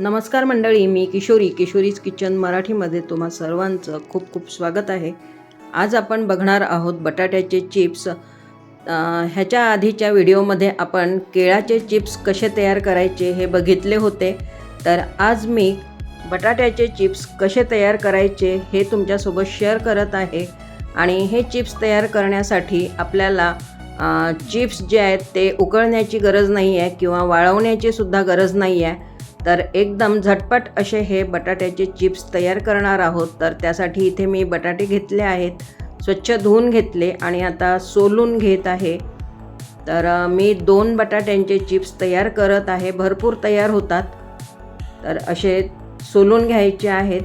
नमस्कार मंडळी मी किशोरी. किशोरीज किचन मराठीमध्ये तुम्हा सर्वांचं खूप खूप स्वागत आहे. आज आपण बघणार आहोत बटाट्याचे चिप्स. ह्याच्या आधीच्या व्हिडिओमध्ये आपण केळाचे चिप्स कसे तयार करायचे हे बघितले होते. तर आज मी बटाट्याचे चिप्स कसे तयार करायचे हे तुमच्यासोबत शेअर करत आहे. आणि हे चिप्स तयार करण्यासाठी आपल्याला चिप्स जे आहेत ते उकळण्याची गरज नाही आहे किंवा वाळवण्याची सुद्धा गरज नाही आहे तर एकदम झटपट असे हे बटाट्याचे चिप्स तयार करणार आहोत. तर त्यासाठी इथे मी बटाटे घेतले आहेत. स्वच्छ धुवून घेतले आणि आता सोलून घेत आहे. तर मी दोन बटाट्यांचे चिप्स तयार करत आहे. भरपूर तयार होतात. तर असे सोलून घ्यायचे आहेत.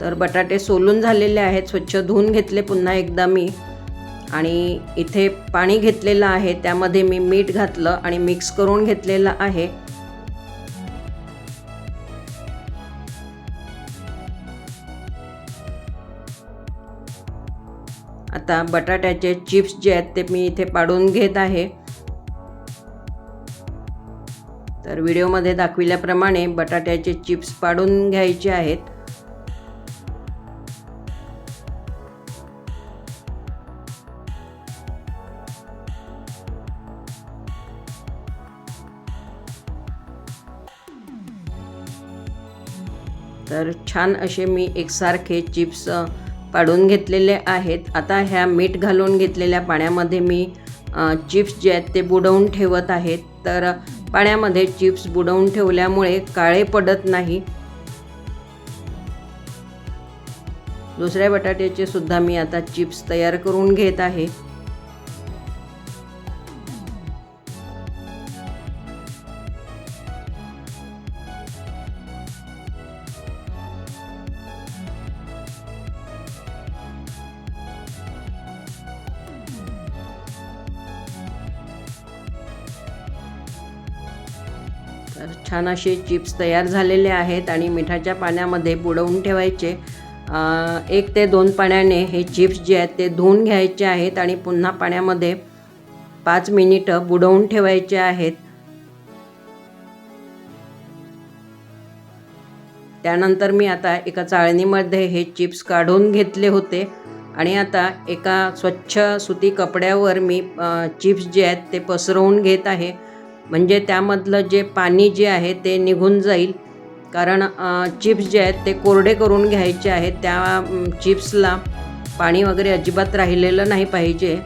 तर बटाटे सोलून झालेले आहेत स्वच्छ धुवून घेतले पुन्हा एकदा मी. आणि इथे पाणी घेतलेलं आहे त्यामध्ये मी मीठ घातलं आणि मिक्स करून घेतलेलं आहे. आता बटाट्याचे चिप्स जे आहेत ते मी इथे पाडून घेत आहे. तर व्हिडिओमध्ये दाखविल्याप्रमाणे बटाट्याचे चिप्स पाडून घ्यायचे आहेत. तर छान असे मी एकसारखे चिप्स पाडून घेतलेले आहेत. आता ह्या मीठ घालून घेतलेल्या पाण्यामध्ये मी चिप्स जे आहेत ते बुडवून ठेवत आहेत. तर पाण्यामध्ये चिप्स बुडवून ठेवल्यामुळे काळे पडत नाही. दुसऱ्या बटाट्याचे सुद्धा मी आता चिप्स तयार करून घेत आहे. तर छान असे चिप्स तयार झालेले आहेत आणि मिठाच्या पाण्यामध्ये बुडवून ठेवायचे. एक ते दोन पाण्याने हे चिप्स जे आहेत ते धुवून घ्यायचे आहेत आणि पुन्हा पाण्यामध्ये पाच मिनिटं बुडवून ठेवायचे आहेत. त्यानंतर मी आता एका चाळणीमध्ये हे चिप्स काढून घेतले होते आणि आता एका स्वच्छ सुती कपड्यावर मी चिप्स जे आहेत ते पसरवून घेत आहे. म्हणजे त्यामधलं जे पाणी जे आहे ते निघून जाईल. कारण चिप्स जे आहेत ते कोरडे करून घ्यायचे आहेत. त्या चिप्सला पाणी वगैरे अजिबात राहिलेलं नाही पाहिजे.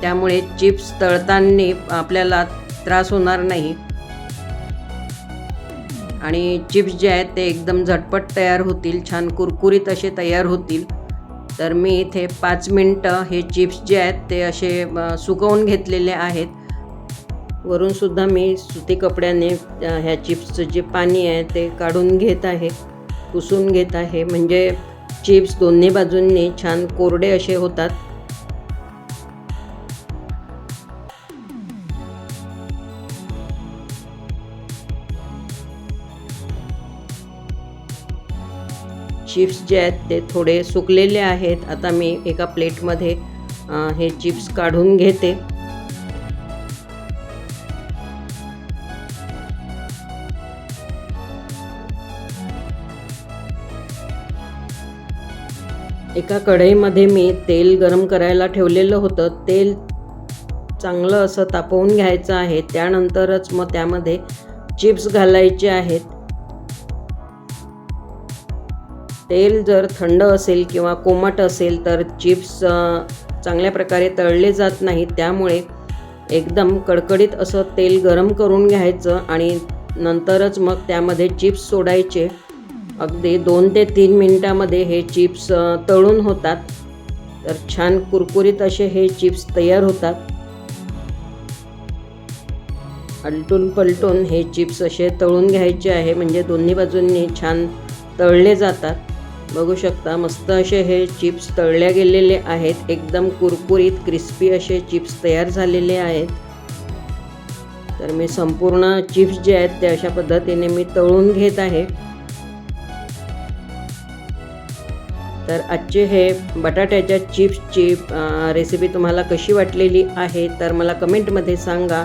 त्यामुळे चिप्स तळताना आपल्याला त्रास होणार नाही. आणि चिप्स जे आहेत ते एकदम झटपट तयार होतील. छान कुरकुरीत असे तयार होतील. तर मी इथे पाच मिनटं हे चिप्स जे आहेत ते असे सुकवून घेतलेले आहेत. वरूनसुद्धा मी सुती कपड्याने ह्या चिप्सचं जे पाणी आहे ते काढून घेत आहे पुसून घेत आहे. म्हणजे चिप्स दोन्ही बाजूंनी छान कोरडे असे होतात. चिप्स जे आहेत ते थोडे सुकलेले आहेत. आता मी एका प्लेटमध्ये हे चिप्स काढून घेते. एका कढईमध्ये मी तेल गरम करायला ठेवलेलं होतं. तेल चांगलं असं तापवून घ्यायचं आहे. त्यानंतरच मग त्यामध्ये चिप्स घालायचे आहेत. तेल जर थंड असेल किंवा कोमट असेल तर चिप्स चांगल्या प्रकारे तळले जात नाही. त्यामुळे एकदम कडकडीत असं तेल गरम करून घ्यायचं आणि नंतरच मग त्यामध्ये चिप्स सोडायचे. अगदी दोन ते तीन मिनटामध्ये हे चिप्स तळून होतात. तर छान कुरकुरीत असे हे चिप्स तयार होतात. आलटून पलटून हे चिप्स असे तळून घ्यायचे आहे. म्हणजे दोन्ही बाजूंनी छान तळले जातात. बघू शकता मस्त असे हे चिप्स तळल्या गेलेले आहेत. एकदम कुरकुरीत क्रिस्पी असे चिप्स तयार झालेले आहेत. तर मी संपूर्ण चिप्स जे आहेत ते अशा पद्धतीने मी तळून घेत आहे. तर आजचे हे बटाट्याच्या चिप्सची रेसिपी तुम्हाला कशी वाटलेली आहे तर मला कमेंटमध्ये सांगा.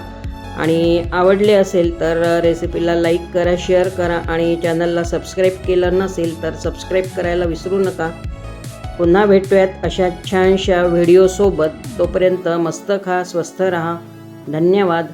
आणि आवडले असेल तर रेसिपीला लाईक करा शेअर करा आणि चॅनलला सबस्क्राईब केलं नसेल तर सबस्क्राईब करायला विसरू नका. पुन्हा भेटूयात अशा छानशा व्हिडिओसोबत तोपर्यंत मस्त खा स्वस्थ रहा. धन्यवाद.